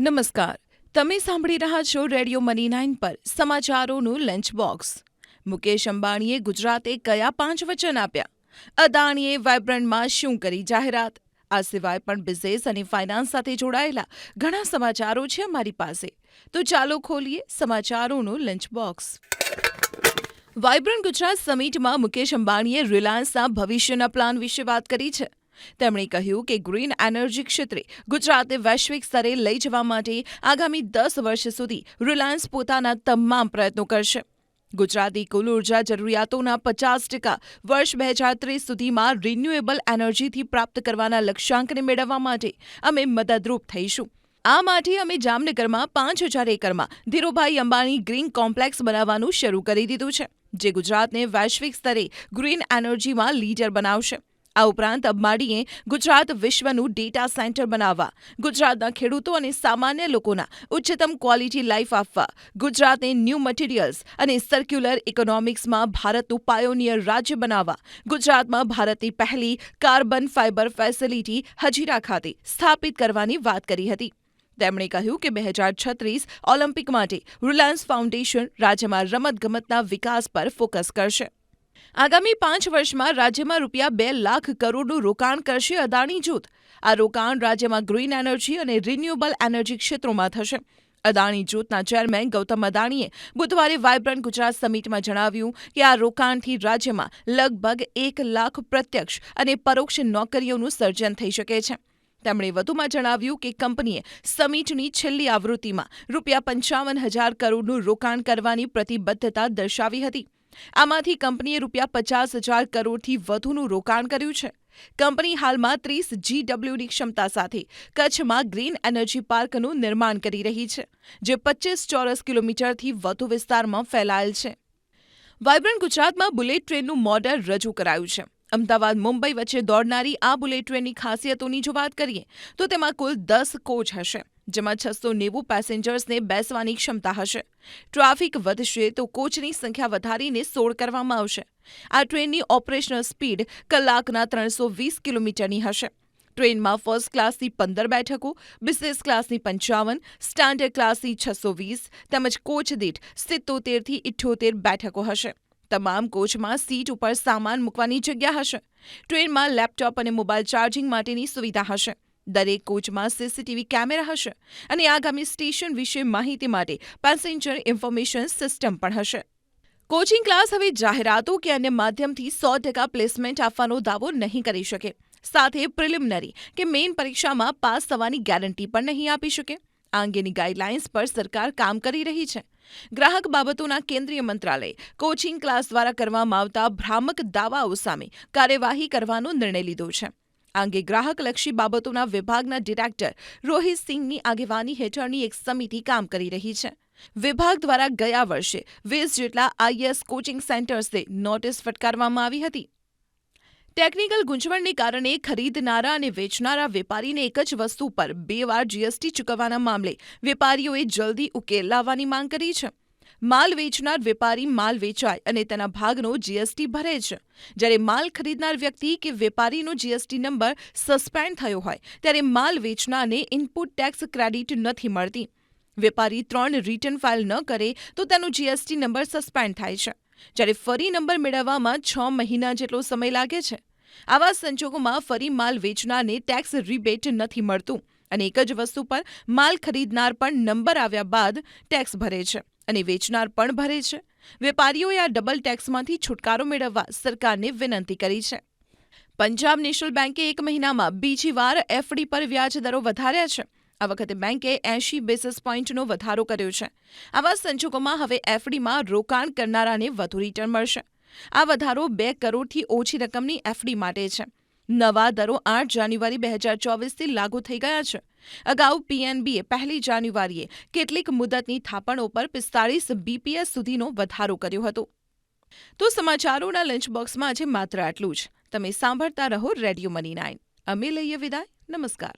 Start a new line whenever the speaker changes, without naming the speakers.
નમસ્કાર. તમે સાંભળી રહ્યા છો રેડિયો મની નાઇન પર સમાચારોનું લંચ બોક્સ. મુકેશ અંબાણીએ ગુજરાતે કયા પાંચ વચન આપ્યા? અદાણીએ વાઇબ્રન્ટમાં શું કરી જાહેરાત? આ સિવાય પણ બિઝનેસ અને ફાઇનાન્સ સાથે જોડાયેલા ઘણા સમાચારો છે અમારી પાસે. તો ચાલો ખોલીએ સમાચારોનું લંચ બોક્સ. વાઇબ્રન્ટ ગુજરાત સમિટમાં મુકેશ અંબાણીએ રિલાયન્સના ભવિષ્યના પ્લાન વિશે વાત કરી છે. તેમણે કહ્યું કે ગ્રીન એનર્જી ક્ષેત્રે ગુજરાતે વૈશ્વિક સ્તરે લઈ જવા માટે આગામી દસ વર્ષ સુધી રિલાયન્સ પોતાના તમામ પ્રયત્નો કરશે. ગુજરાતી કુલ ઊર્જા જરૂરિયાતોના પચાસ ટકા વર્ષ બે હજાર ત્રીસ સુધીમાં રિન્યુએબલ એનર્જીથી પ્રાપ્ત કરવાના લક્ષ્યાંકને મેળવવા માટે અમે મદદરૂપ થઈશું. આ માટે અમે જામનગરમાં પાંચ હજાર એકરમાં ધીરુભાઈ અંબાણી ગ્રીન કોમ્પ્લેક્સ બનાવવાનું શરૂ કરી દીધું છે, જે ગુજરાતને વૈશ્વિક સ્તરે ગ્રીન એનર્જીમાં લીડર બનાવશે. આ ઉપરાંત અંબાણીએ ગુજરાત વિશ્વનું ડેટા સેન્ટર બનાવવા, ગુજરાતના ખેડૂતો અને સામાન્ય લોકોના ઉચ્ચતમ ક્વોલિટી લાઈફ આપવા, ગુજરાતને ન્યૂ મટીરિયલ્સ અને સર્ક્યુલર ઇકોનોમિક્સમાં ભારતનું પાયોનિયર રાજ્ય બનાવવા, ગુજરાતમાં ભારતની પહેલી કાર્બન ફાઇબર ફેસિલિટી હજીરા ખાતે સ્થાપિત કરવાની વાત કરી હતી. તેમણે કહ્યું કે બે હજાર છત્રીસ ઓલિમ્પિક માટે રિલાયન્સ ફાઉન્ડેશન રાજ્યમાં રમતગમતના વિકાસ પર ફોકસ કરશે. આગામી પાંચ વર્ષમાં રાજ્યમાં રૂપિયા બે લાખ કરોડનું રોકાણ કરશે અદાણી જૂથ. આ રોકાણ રાજ્યમાં ગ્રીન એનર્જી અને રિન્યુએબલ એનર્જી ક્ષેત્રોમાં થશે. અદાણી જૂથના ચેરમેન ગૌતમ અદાણીએ બુધવારે વાયબ્રન્ટ ગુજરાત સમિટમાં જણાવ્યું કે આ રોકાણથી રાજ્યમાં લગભગ એક લાખ પ્રત્યક્ષ અને પરોક્ષ નોકરીઓનું સર્જન થઈ શકે છે. તેમણે વધુમાં જણાવ્યું કે કંપનીએ સમિટની છેલ્લી આવૃત્તિમાં રૂપિયા પંચાવન હજાર કરોડનું રોકાણ કરવાની પ્રતિબદ્ધતા દર્શાવી હતી. આમાંથી કંપનીએ રૂપિયા પચાસ હજાર કરોડથી વધુનું રોકાણ કર્યું છે. કંપની હાલમાં ત્રીસ જીડબ્લ્યુની ક્ષમતા સાથે કચ્છમાં ગ્રીન એનર્જી પાર્કનું નિર્માણ કરી રહી છે, જે પચીસ ચોરસ કિલોમીટરથી વધુ વિસ્તારમાં ફેલાયેલ છે. વાયબ્રન્ટ ગુજરાતમાં બુલેટ ટ્રેનનું મોડલ રજૂ કરાયું છે. અમદાવાદ, મુંબઈ વચ્ચે દોડનારી આ બુલેટ ટ્રેનની ખાસિયતોની જો વાત કરીએ, તો તેમાં કુલ દસ કોચ હશે. જેમાં છસો નેવું પેસેન્જર્સને બેસવાની ક્ષમતા હશે. ટ્રાફિક વધશે તો કોચની સંખ્યા વધારીને સોળ કરવામાં આવશે. આ ટ્રેનની ઓપરેશનલ સ્પીડ કલાકના ત્રણસો વીસ કિલોમીટરની હશે. ટ્રેનમાં ફર્સ્ટ ક્લાસની પંદર બેઠકો બિઝનેસ ક્લાસની પંચાવન સ્ટાન્ડર્ડ ક્લાસની છસો વીસ, તેમજ કોચ દીઠ સિત્તોતેરથી ઇઠ્યોતેર બેઠકો હશે. તમામ કોચમાં સીટ ઉપર સામાન મૂકવાની જગ્યા હશે. ટ્રેનમાં લેપટોપ અને મોબાઈલ ચાર્જિંગ માટેની સુવિધા હશે. દરેક કોચમાં સીસીટીવી કેમેરા હશે અને આગામી સ્ટેશન વિશે માહિતી માટે પેસેન્જર ઇન્ફોર્મેશન સિસ્ટમ પણ હશે. કોચિંગ ક્લાસ હવે જાહેરાતો કે અન્ય માધ્યમથી સો ટકા પ્લેસમેન્ટ આપવાનો દાવો નહીં કરી શકે. સાથે પ્રિલિમિનરી કે મેઇન પરીક્ષામાં પાસ થવાની ગેરંટી પણ નહીં આપી શકે. આ અંગેની ગાઈડલાઇન્સ પર સરકાર કામ કરી રહી છે. ગ્રાહક બાબતોના કેન્દ્રીય મંત્રાલય કોચિંગ ક્લાસ દ્વારા કરવામાં આવતા ભ્રામક દાવાઓ સામે કાર્યવાહી કરવાનો નિર્ણય લીધો છે. આ અંગે ગ્રાહકલક્ષી બાબતોના વિભાગના ડિરેક્ટર રોહિત સિંહની આગેવાની હેઠળની એક સમિતિ કામ કરી રહી છે. વિભાગ દ્વારા ગયા વર્ષે વીસ જેટલા આઈએસ કોચિંગ સેન્ટર્સને નોટિસ ફટકારવામાં આવી હતી. ટેકનિકલ ગૂંચવણને કારણે ખરીદનારા અને વેચનારા વેપારીને એક જ વસ્તુ પર બે વાર જીએસટી ચૂકવવાના મામલે વેપારીઓએ જલ્દી ઉકેલ લાવવાની માંગ કરી છે. માલ વેચનાર વેપારી માલ વેચાય અને તેના ભાગનો જીએસટી ભરે છે. જ્યારે માલ ખરીદનાર વ્યક્તિ કે વેપારીનો જીએસટી નંબર સસ્પેન્ડ થયો હોય, ત્યારે માલ વેચનારને ઇનપુટ ટેક્સ ક્રેડિટ નથી મળતી. વેપારી ત્રણ રિટર્ન ફાઇલ ન કરે, તો તેનો જીએસટી નંબર સસ્પેન્ડ થાય છે. જ્યારે ફરી નંબર મેળવવામાં છ મહિના જેટલો સમય લાગે છે. આવા સંજોગોમાં ફરી માલ વેચનારને ટેક્સ રિબેટ નથી મળતું અને એક જ વસ્તુ પર માલ ખરીદનાર પણ નંબર આવ્યા બાદ ટેક્સ ભરે છે. અને વેચનાર પણ ભરે છે. વેપારીઓએ આ ડબલ ટેક્સમાંથી છુટકારો મેળવવા સરકારને વિનંતી કરી છે. પંજાબ નેશનલ બેંકે એક મહિનામાં બીજી વાર એફડી પર વ્યાજ દરો વધાર્યા છે. આ વખતે બેંકે એંશી બેસિસ પોઈન્ટનો વધારો કર્યો છે. આવા સંજોગોમાં હવે એફડીમાં રોકાણ કરનારાને વધુ રિટર્ન મળશે. આ વધારો બે કરોડથી ઓછી રકમની એફડી માટે છે. નવા દરો આઠ જાન્યુઆરી બે હજાર ચોવીસથી લાગુ થઈ ગયા છે. અગાઉ પીએનબીએ પહેલી જાન્યુઆરીએ કેટલીક મુદતની થાપણો પર પિસ્તાળીસ બીપીએસ સુધીનો વધારો કર્યો હતો. તો સમાચારોના લંચબોક્સમાં આજે માત્ર આટલું જ. તમે સાંભળતા રહો રેડિયો મની નાઇન. અમે લઈએ વિદાય. નમસ્કાર.